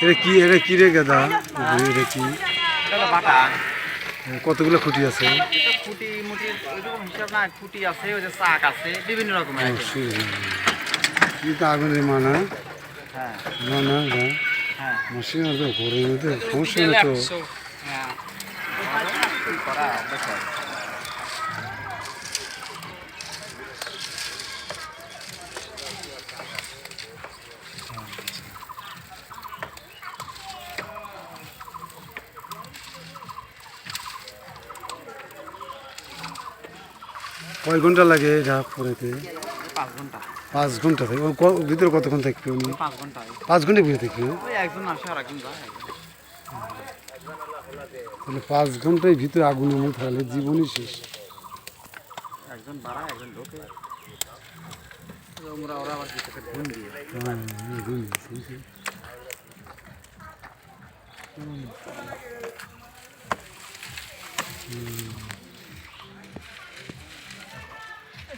এটা কি এটা কি রে গাদা? এটা কি? কতগুলো খুঁটি আছে? খুঁটি মুটি খুঁটি আছে ওই যে আছে বিভিন্ন রকমের আছে কি মানা? হ্যাঁ। মানা মশিন তো ঘরে মধ্যে সমস্যা নেই তো হ্যাঁ কি করা দেখো কয় ঘন্টা লাগে এটা পরেতে পাঁচ ঘণ্টা। পাঁচ ঘণ্টা ভিতরে কতক্ষণ থাকবে উনি পাঁচ ঘণ্টা পাঁচ ঘণ্টা ভিতরে থাকবে একজন আসে আর একজন যায়। তাহলে পাঁচ ঘন্টায় ভিতরে আগুনের মধ্যে থাকলে জীবনই শেষ। একজন বাড়ায় একজন ঢোকে। ওরা ওরা আবার ঘুম দিয়ে আগুন, বুঝছি।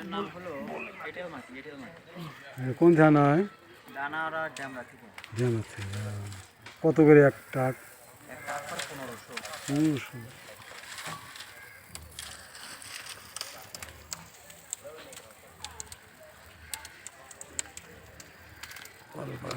এটার নাম হলো এটেল মাটি এটেল মাটি কোন ধান হয়? হ্যাঁ। কত করে এক টাক পনেরোশো। পনেরোশো।